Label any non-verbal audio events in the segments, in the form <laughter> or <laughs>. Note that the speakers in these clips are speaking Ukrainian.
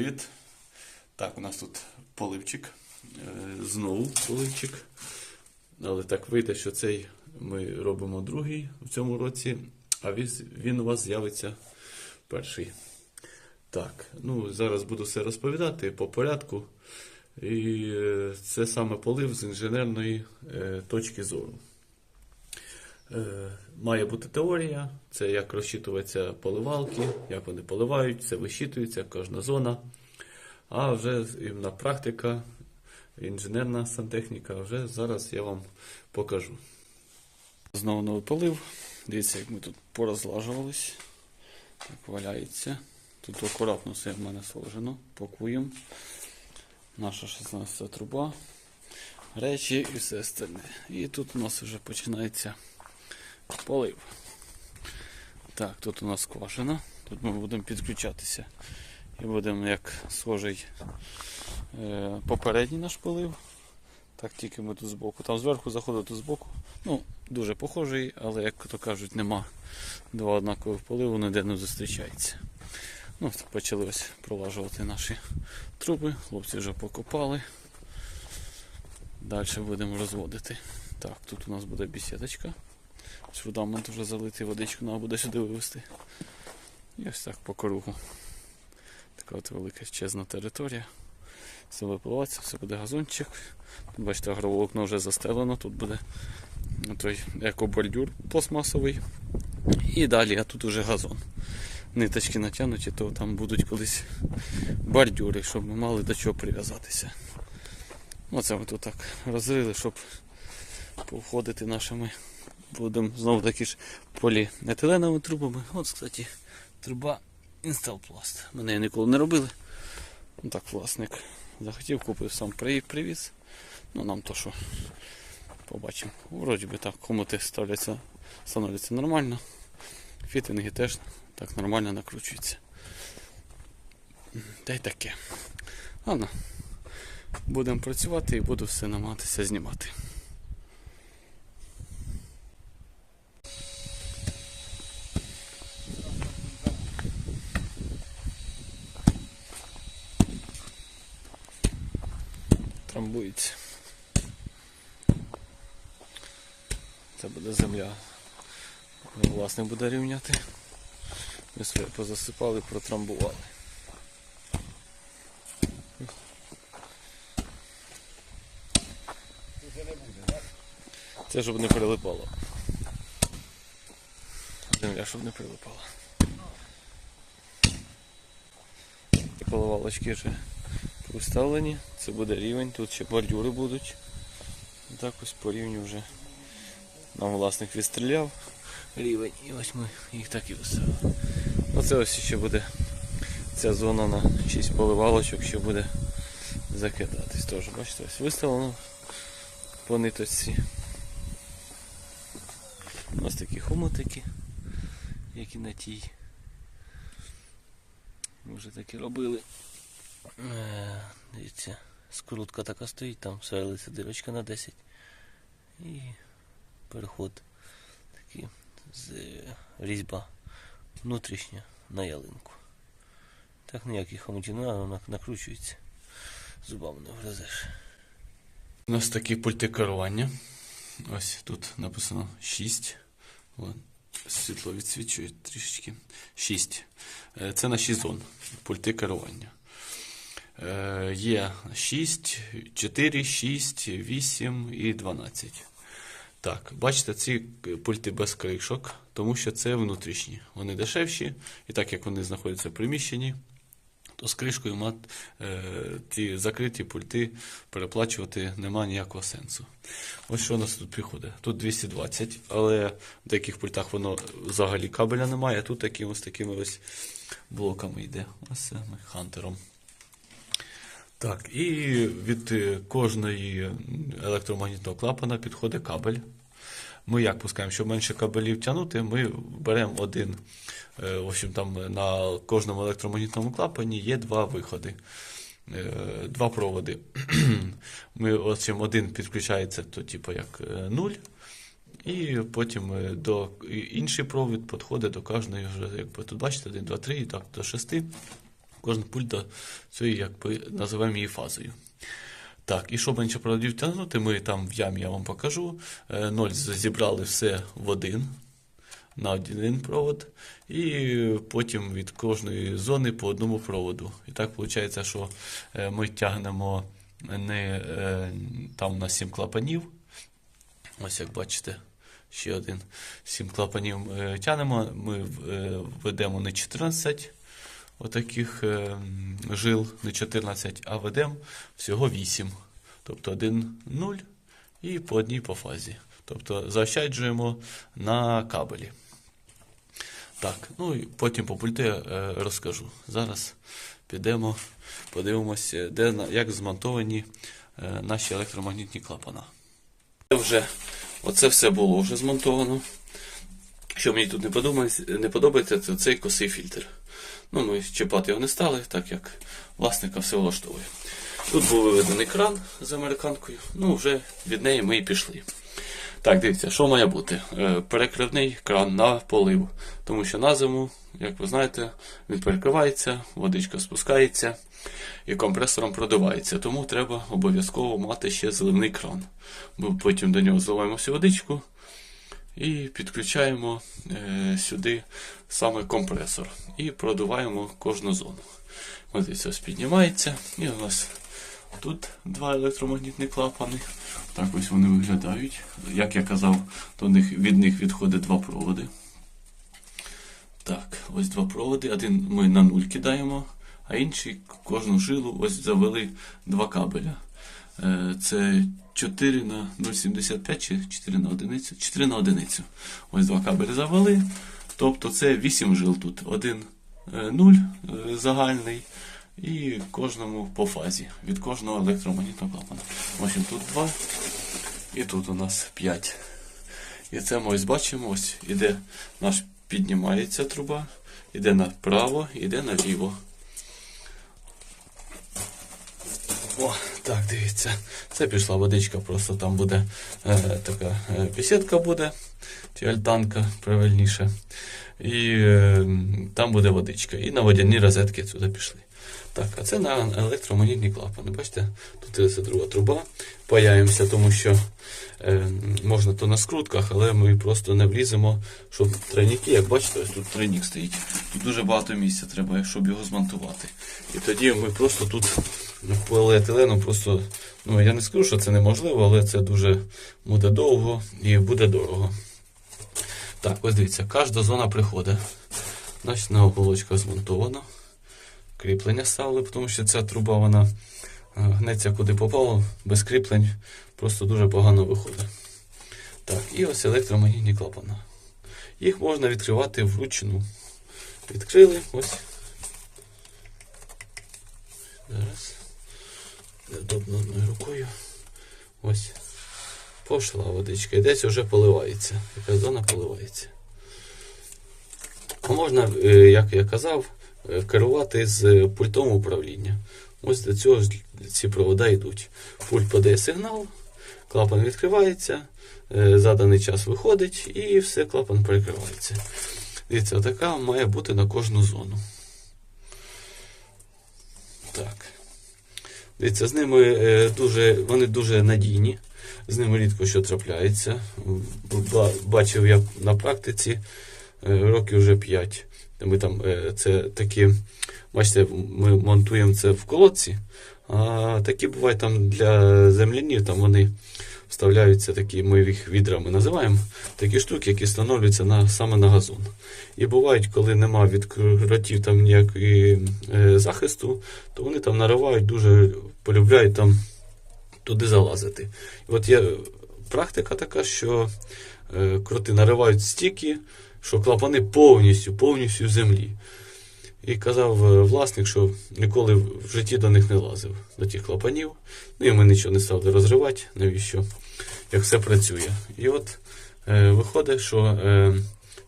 Привіт. Так, у нас тут поливчик. Е, Знову поливчик. Але так вийде, що цей ми робимо другий в цьому році, а він, у вас з'явиться перший. Так, ну зараз буду все розповідати по порядку. І е, це саме полив з інженерної е, точки зору. Е, Має бути теорія, це як розчитуються поливалки, як вони поливають, це вищитується, кожна зона. А вже іменно практика, інженерна сантехніка, вже зараз я вам покажу. Знову новий полив. Дивіться, як ми тут порозлажувались. Так валяється. Тут акуратно все в мене сложено. Пакуємо. Наша 16 труба, речі і все остальне. І тут у нас вже починається полив. Так, тут у нас скважина. Тут ми будемо підключатися. І будемо як схожий е, попередній наш полив. Так тільки ми тут збоку. Там зверху заходить тут збоку. Ну, дуже похожий, але, як то кажуть, нема два однакових поливу, ніде не зустрічається. Ну, почали ось пролажувати наші труби. Хлопці вже покопали. Далі будемо розводити. Так, тут у нас буде бісідочка. Фундамент вже залитий, водичку треба буде сюди вивезти. І ось так по кругу. Така от велика чесна територія. Все випливається, все буде газончик. Тут, бачите, агроволокно вже застелено, тут буде той екобордюр пластмасовий. І далі, а тут уже газон. Ниточки натягнуті, то там будуть колись бордюри, щоб ми мали до чого прив'язатися. Оце ми тут так розрили, щоб повходити нашими. Будемо знову такі ж поліетиленовими трубами. От, кстати, труба Інсталпласт. Ми неї ніколи не робили. Ну так, власник захотів, купив сам привіз. Ну нам то що побачимо. Вроді би так, комути ставляться, становляться нормально. Фітинги теж так нормально накручуються. Та й таке. Ладно. Будемо працювати і буду все намагатися знімати. Трамбується. Це буде земля. Власник буде рівняти. Ми своє позасипали, протрамбували. Це щоб не прилипало. Земля, щоб не прилипала. Поливалочки вже поставлені. Це буде рівень, тут ще бордюри будуть. Так ось по рівню вже нам власник відстріляв рівень. І ось ми їх так і виставили. Оце ось ще буде ця зона на 6 поливалочок, ще буде закидатись. Теж, бачите, ось виставлено по ниточці. Ось такі хомутики, які на тій. Ми вже такі робили. Е, Дивіться, скрутка така стоїть, там сверлиться дирочка на 10. І переход такий з різьба внутрішня на ялинку. Так ніяких хомутів вона накручується. Зубами не вгризеш. У нас такі пульти керування. Ось тут написано 6. Світло відсвічує трішечки. 6. Е, Це на 6 зон. Пульти керування. Е, Є 6, 4, 6, 8 і 12. Так, бачите, ці пульти без кришок, тому що це внутрішні. Вони дешевші, і так як вони знаходяться в приміщенні, то з кришкою мат, е, ті закриті пульти переплачувати немає ніякого сенсу. Ось що у нас тут приходить. Тут 220, але в деяких пультах воно взагалі кабеля немає, а тут такі, ось такими ось блоками йде. Ось ми хантером. Так, і від е, кожної електромагнітного клапана підходить кабель. Ми як пускаємо, щоб менше кабелів тягнути, ми беремо один. е, В общем, там на кожному електромагнітному клапані є два виходи, е, два проводи. <clears throat> Ми, общем, один підключається, то типу як нуль, і потім до інший провід підходить до кожної вже, якби тут бачите, 1, 2, 3, і так до 6. Кожен пульт до цієї, якби називаємо її фазою. Так, і щоб менше проводів тягнути, ми там в ямі я вам покажу. Е, Ноль зібрали все в один на один провод, і потім від кожної зони по одному проводу. І так виходить, що е, ми тягнемо не е, там на 7 клапанів. Ось як бачите, ще один 7 клапанів тягнемо. Ми ведемо не 14 отаких е, жил, не 14, а ведемо всього 8. Тобто 1 0 і по одній по фазі. Тобто заощаджуємо на кабелі. Так, ну і потім по пульту я е, розкажу. Зараз підемо, подивимося, де, як змонтовані е, наші електромагнітні клапана. Вже, оце все було вже змонтовано. Що мені тут не подобається, не подобається, це цей косий фільтр. Ну, ми чіпати його не стали, так як власника все влаштовує. Тут був виведений кран з американкою, ну вже від неї ми і пішли. Так, дивіться, що має бути? Е, Перекривний кран на полив. Тому що на зиму, як ви знаєте, він перекривається, водичка спускається і компресором продувається. Тому треба обов'язково мати ще зливний кран. Ми потім до нього зливаємо всю водичку і підключаємо е, сюди саме компресор. І продуваємо кожну зону. Ось ось піднімається. І у нас Тут два електромагнітні клапани. Так ось вони виглядають. Як я казав, до них, від них відходить два проводи. Так, ось два проводи. Один ми на нуль кидаємо, а інший кожну жилу ось завели два кабеля. Е, Це 4 на 0,75 чи 4 на одиницю? 4 на одиницю. Ось два кабелі завели. Тобто це 8 жил тут. Один е, 0 е, загальний. І кожному по фазі від кожного електромагнітного клапана. Общем, тут 2 і тут у нас 5. І це ми ось бачимо, ось іде наш піднімається труба, іде направо, іде наліво. О, так, дивіться. Це пішла водичка, просто там буде е, така е, бесідка буде, чи альтанка правильніше. І е, там буде водичка. І на водяні розетки сюди пішли. Так, а це на електромагнітні клапани. Бачите, тут це друга труба. Паяємося, тому що е, можна то на скрутках, але ми просто не вліземо, щоб тройники, як бачите, ось тут тройник стоїть. Тут дуже багато місця треба, щоб його змонтувати. І тоді ми просто тут поліетиленом просто, ну я не скажу, що це неможливо, але це дуже буде довго і буде дорого. Так, ось дивіться, кожна зона приходить. Значить, на оболочках змонтовано. Кріплення ставили, тому що ця труба вона е, гнеться куди попало, без кріплень просто дуже погано виходить. Так, і ось електромагнітні клапана. Їх можна відкривати вручну. Відкрили, ось. Зараз. Неудобно одною рукою. Ось. Пошла водичка. І десь вже поливається. Якась зона поливається. А можна, е, як я казав, е, керувати з пультом управління. Ось для цього ці провода йдуть. Пульт подає сигнал, клапан відкривається, е, заданий час виходить і все, клапан перекривається. Дивіться, така має бути на кожну зону. Так. Дивіться, з ними е, дуже, вони дуже надійні, з ними рідко що трапляється. Бачив я на практиці е, років вже 5. Ми там е, це такі, бачите, ми монтуємо це в колодці, а такі бувають там для землянів, там вони вставляються такі, ми їх відрами називаємо, такі штуки, які встановлюються на, саме на газон. І бувають, коли нема від кротів там ніякої е, захисту, то вони там наривають, дуже полюбляють там туди залазити. І от є практика така, що е, кроти наривають стільки, що клапани повністю, повністю в землі. І казав е, власник, що ніколи в житті до них не лазив, до тих клапанів. Ну і ми нічого не стали розривати, навіщо, як все працює. І от е, виходить, що е,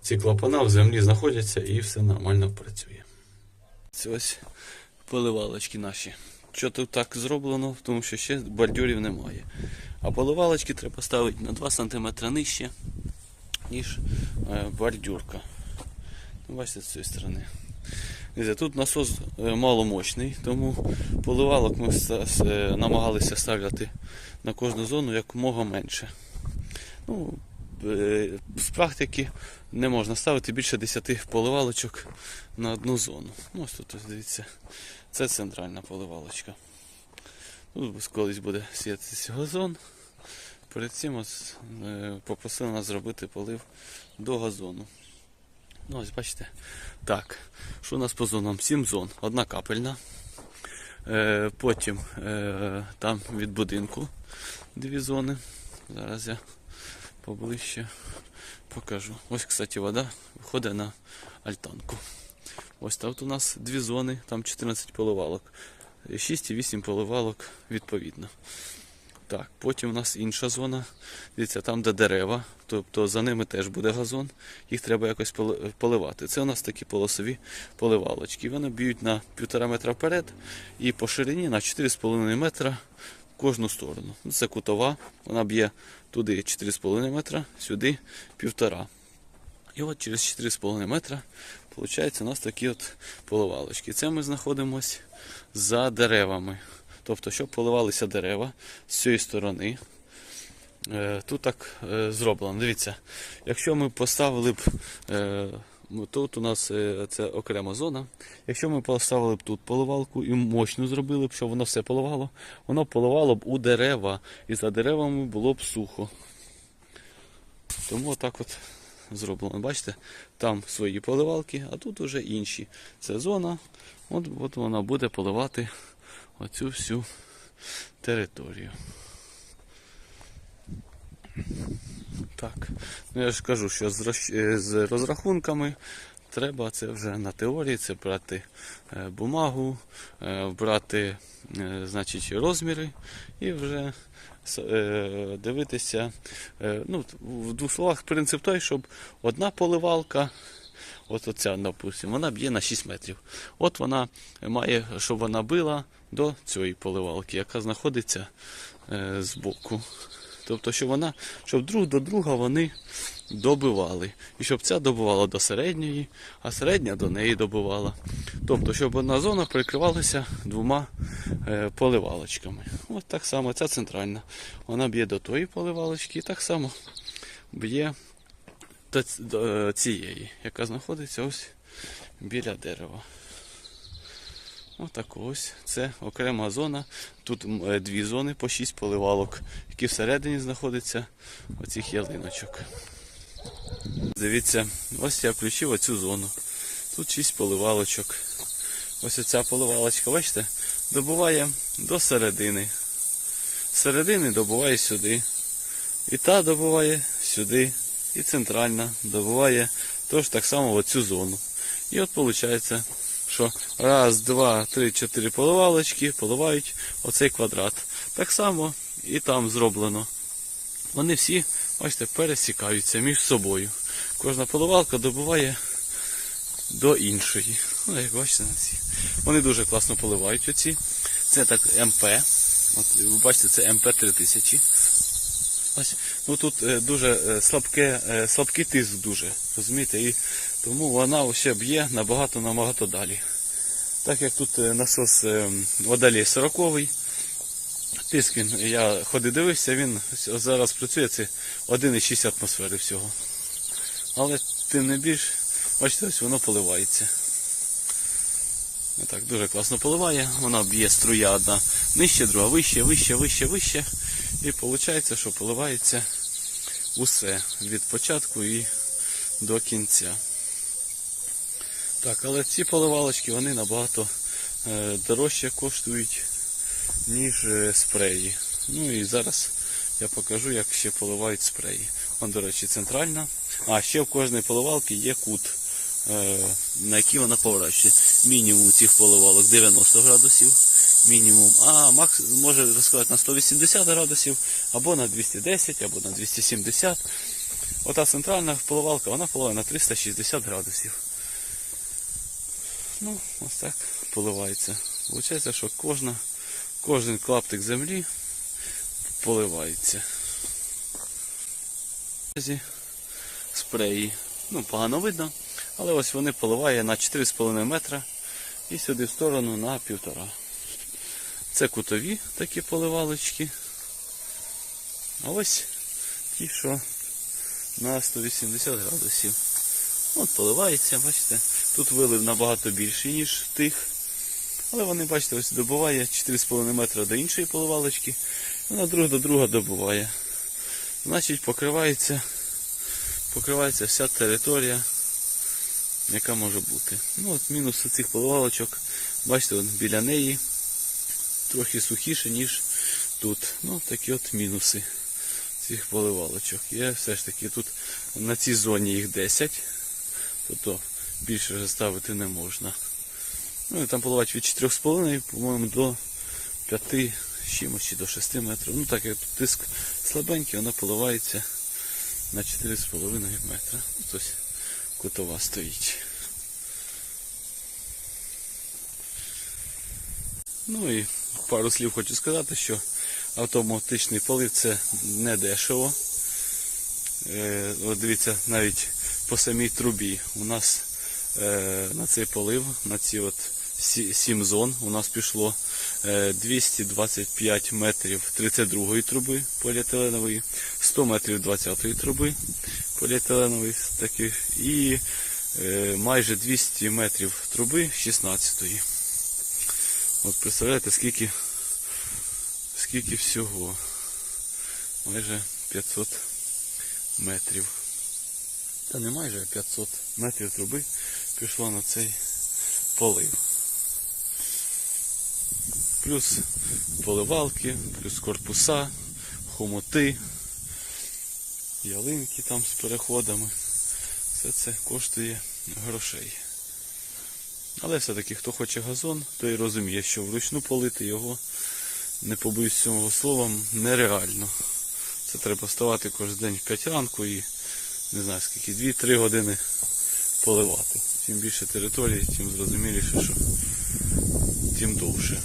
ці клапана в землі знаходяться і все нормально працює. Це ось поливалочки наші. Що тут так зроблено, тому що ще бордюрів немає. А поливалочки треба ставити на 2 см нижче, ніж е, бордюрка. Ну, бачите, з цієї сторони. Тут насос е, маломощний, тому поливалок ми е, намагалися ставляти на кожну зону якомога менше. Ну, е, з практики не можна ставити більше 10 поливалочок на одну зону. Ну, ось тут дивіться, це центральна поливалочка. Тут колись буде сіятися газон. Перед цим попросили нас зробити полив до газону. Ну, ось бачите. Так, що у нас по зонам? 7 зон. Одна капельна. Е, потім е, там від будинку дві зони. Зараз я поближче покажу. Ось, кстати, вода виходить на альтанку. Ось тут у нас дві зони, там 14 поливалок. 6 і 8 поливалок відповідно. Так, потім у нас інша зона. Дивіться, там де дерева, тобто за ними теж буде газон, їх треба якось поливати. Це у нас такі полосові поливалочки. Вони б'ють на 1,5 метра вперед і по ширині на 4,5 метра в кожну сторону. Ну, Це кутова, вона б'є туди 4,5 метра, сюди 1,5. І от через 4,5 метра виходить у нас такі от поливалочки. Це ми знаходимося за деревами. Тобто, щоб поливалися дерева з цієї сторони. Е, Тут так е, зроблено. Дивіться, якщо ми поставили б. е, Тут у нас це окрема зона. Якщо ми поставили б тут поливалку і мощну зробили б, щоб воно все поливало, воно поливало б у дерева, і за деревами було б сухо. Тому отак от зроблено. Бачите, там свої поливалки, а тут уже інші. Це зона. От, от вона буде поливати оцю всю територію. Так, ну я ж кажу, що з, е, розрахунками треба це вже на теорії, це брати е, бумагу, е, брати значить, розміри і вже дивитися. Ну, в двох словах принцип той, щоб одна поливалка. От оця, допустимо, вона б'є на 6 метрів. От вона має, щоб вона била до цієї поливалки, яка знаходиться е, збоку. Тобто, щоб вона, щоб друг до друга вони добивали. І щоб ця добивала до середньої, а середня до неї добивала. Тобто, щоб одна зона прикривалася двома е, поливалочками. От так само ця центральна. Вона б'є до тої поливалочки, і так само б'є до до е, цієї, яка знаходиться ось біля дерева. Отак ось. Це окрема зона. Тут е, дві зони по шість поливалок, які всередині знаходяться оцих ялиночок. Дивіться, ось я включив оцю зону. Тут шість поливалочок. Ось оця поливалочка, бачите, добуває до середини. З середини добуває сюди. І та добуває сюди. І центральна добуває теж так само в оцю зону. І от виходить, що раз, два, три, чотири поливалочки поливають оцей квадрат. Так само і там зроблено. Вони всі, бачите, пересікаються між собою. Кожна поливалка добуває до іншої. Ну, як бачите. Вони дуже класно поливають оці. Це так МП. От, ви бачите, це МП 3000. Ось, ну тут е, дуже е, слабке, е, слабкий тиск дуже, розумієте, і тому вона ще б'є набагато набагато далі. Так як тут е, насос е, водолей 40 тиск він, я ходив дивився, він зараз працює це 1,6 атмосфери всього. Але тим не більш, бачите, ось воно поливається. Так, дуже класно поливає, вона б'є струя одна нижче, друга вище, вище, вище, вище. І виходить, що поливається усе від початку і до кінця. Так, але ці поливалочки вони набагато е, дорожче коштують, ніж е, спреї. Ну і зараз я покажу, як ще поливають спреї. Вон, до речі, центральна. А ще в кожній поливалці є кут, е, на який вона поворачує. Мінімум цих поливалок 90 градусів. Мінімум, а макс може розказати на 180 градусів, або на 210, або на 270. Ота центральна поливалка, вона поливає на 360 градусів. Ну, ось так поливається. Получається, що кожна, кожен клаптик землі поливається. Спреї. Ну, погано видно, але ось вони поливає на 4,5 метра І сюди в сторону на півтора. Це кутові такі поливалочки. А ось ті, що на 180 градусів. От поливається, бачите. Тут вилив набагато більший, ніж тих. Але вони, бачите, ось добуває 4,5 метра до іншої поливалочки. Вона друг до друга добуває. Значить, покривається, покривається вся територія, яка може бути. Ну от мінус цих поливалочок, бачите, от біля неї трохи сухіше, ніж тут. Ну, такі от мінуси цих поливалочок. Є все ж таки тут на цій зоні їх 10, тобто більше вже ставити не можна. Ну і там поливач від 4,5, по-моєму, до 5 з чимось чи до 6 метрів. Ну так як тут тиск слабенький, вона поливається на 4,5 метра. Ось кутова стоїть. Ну і пару слів хочу сказати, що автоматичний полив це не дешево. Е, от дивіться, навіть по самій трубі у нас на цей полив, на ці от 7 зон у нас пішло е, 225 метрів 32-ї труби поліетиленової, 100 метрів 20-ї труби поліетиленової таких і е, майже 200 метрів труби 16-ї. От представляєте, скільки, скільки всього? Майже 500 метрів. Та не майже а 500 метрів труби пішло на цей полив. Плюс поливалки, плюс корпуса, хомути, ялинки там з переходами. Все це коштує грошей. Але все-таки хто хоче газон, той розуміє, що вручну полити його, не побоюсь цього слова, нереально. Це треба вставати кожен день в 5 ранку і не знаю скільки, 2-3 години поливати. Чим більше території, тим зрозуміліше, що тим довше.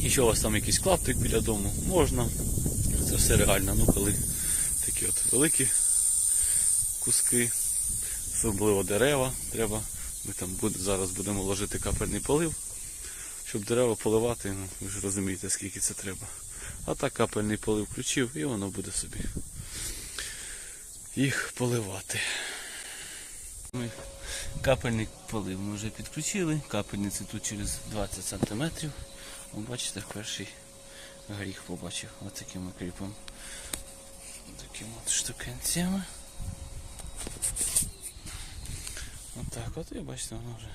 Якщо у вас там якийсь клаптик біля дому, можна. Це все реально. Ну коли такі от великі куски, особливо дерева, треба. Ми там буде, зараз будемо ложити капельний полив, щоб дерева поливати, ну, ви ж розумієте, скільки це треба. А так капельний полив включив і воно буде собі їх поливати. Ми капельний полив ми вже підключили. Капельниці тут через 20 см. О, бачите, перший гріх побачив. Ось таким ми. Такими от штукенцями. Отак от і бачите, воно вже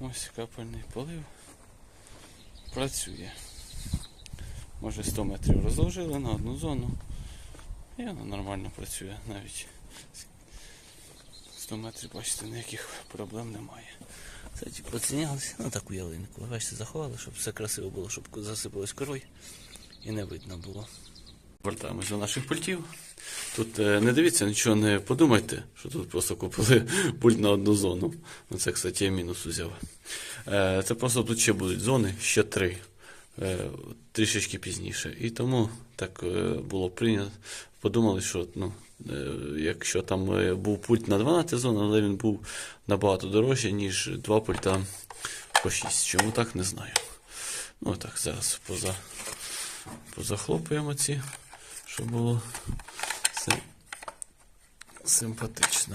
ось капельний полив працює. Може 100 метрів розложили на одну зону. І воно нормально працює навіть. 100 метрів, бачите, ніяких проблем немає. Кстати, поцінялися на таку ялинку. Бачите, заховали, щоб все красиво було, щоб засипалось корой і не видно було. Вертаємось до наших пультів. Тут е, не дивіться, нічого не подумайте, що тут просто купили <laughs> пульт на одну зону. Ну, Це, кстати, я мінус взяв. Е, Це просто тут ще будуть зони, ще три. Е, Трішечки пізніше. І тому так було прийнято. Подумали, що ну, якщо там е, був пульт на 12 зон, але він був набагато дорожче, ніж два пульта по 6. Чому так, не знаю. Ну так, зараз поза, позахлопуємо ці, щоб було все симпатично.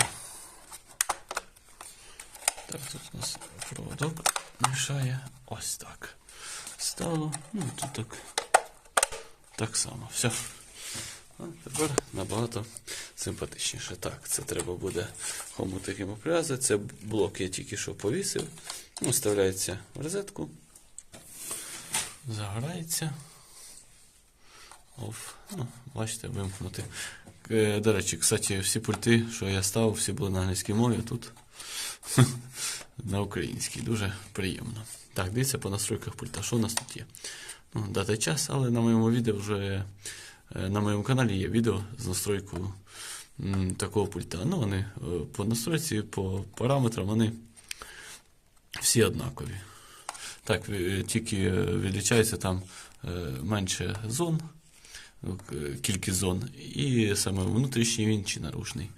Так, тут у нас проводок мішає. Ось так. Стало. Ну, тут так, так само. Все. А тепер набагато симпатичніше. Так, це треба буде хомутиком обв'язати. Це блок я тільки що повісив. Ну, Вставляється в розетку. Загорається. Оф. Ну, бачите, вимкнути. Е, До речі, кстати, всі пульти, що я ставив, всі були на англійській мові, тут <laughs> на українській. Дуже приємно. Так, дивіться по настройках пульта. Що у нас тут є? Ну, дата час, але на моєму відео вже на моєму каналі є відео з настройкою такого пульта. Ну, вони е, по настройці, по параметрам, вони всі однакові. Так, е, тільки е, відлічається там е, менше зон кількість зон, і саме внутрішній він чи наружний.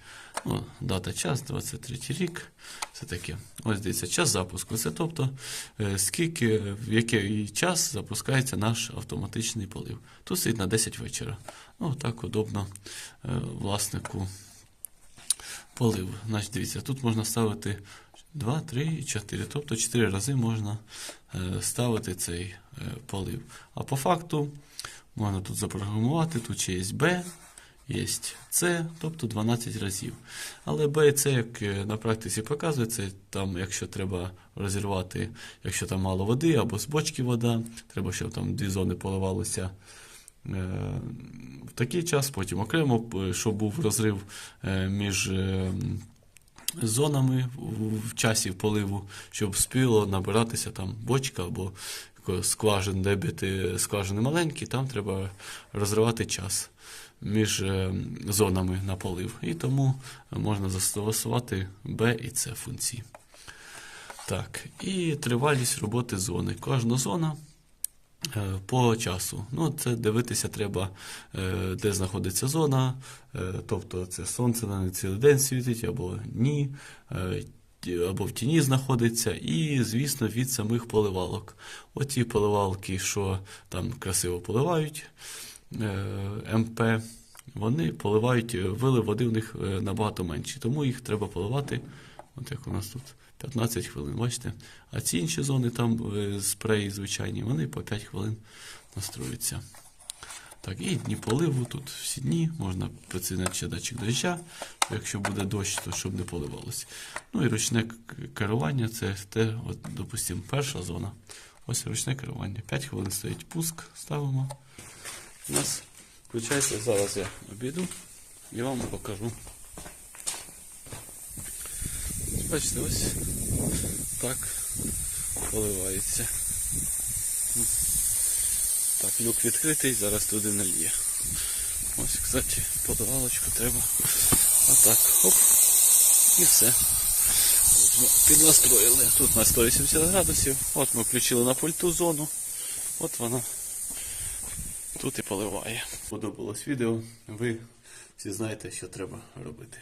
Ну, дата час, 23 рік. Це таке. Ось дивіться, час запуску. Це тобто, е, скільки, в який час запускається наш автоматичний полив. Тут стоїть на 10 вечора. Ну, так удобно е, власнику полив. Значить, дивіться, тут можна ставити 2, 3, 4. Тобто 4 рази можна е, ставити цей полив. А по факту можна тут запрограмувати, тут ще є B, є C, тобто 12 разів. Але B і C, як е, на практиці показує, це там, якщо треба розірвати, якщо там мало води або з бочки вода, треба, щоб там дві зони поливалося е, в такий час, потім окремо, щоб був розрив е, між е, зонами в- часі поливу, щоб спіло набиратися там бочка або скважин, де біти скважини маленькі, там треба розривати час між е, зонами на полив. І тому можна застосувати B і C функції. Так, і тривалість роботи зони. Кожна зона е, по часу. Ну, це дивитися треба, е, де знаходиться зона, тобто це сонце на цілий день світить, або ні, або в тіні знаходиться, і, звісно, від самих поливалок. Оті поливалки, що там красиво поливають, е, МП, вони поливають, е, вилив води в них е, набагато менші, тому їх треба поливати, от як у нас тут 15 хвилин, бачите? А ці інші зони, там е, спреї звичайні, вони по 5 хвилин настроюються. Так, і дні поливу, тут всі дні, можна прицінити ще датчик доща, якщо буде дощ, то щоб не поливалося. Ну і ручне керування, це те, от, допустимо, перша зона. Ось ручне керування. 5 хвилин стоїть пуск, ставимо. У нас включається, зараз я обійду і вам покажу. Бачите, ось так поливається. Так, люк відкритий, зараз туди нальє. Ось, кстати, поливалочку треба. Отак, хоп. І все. От ми піднастроїли. Тут на 180 градусів. От ми включили на пульту зону. От вона тут і поливає. Подобалось відео. Ви всі знаєте, що треба робити.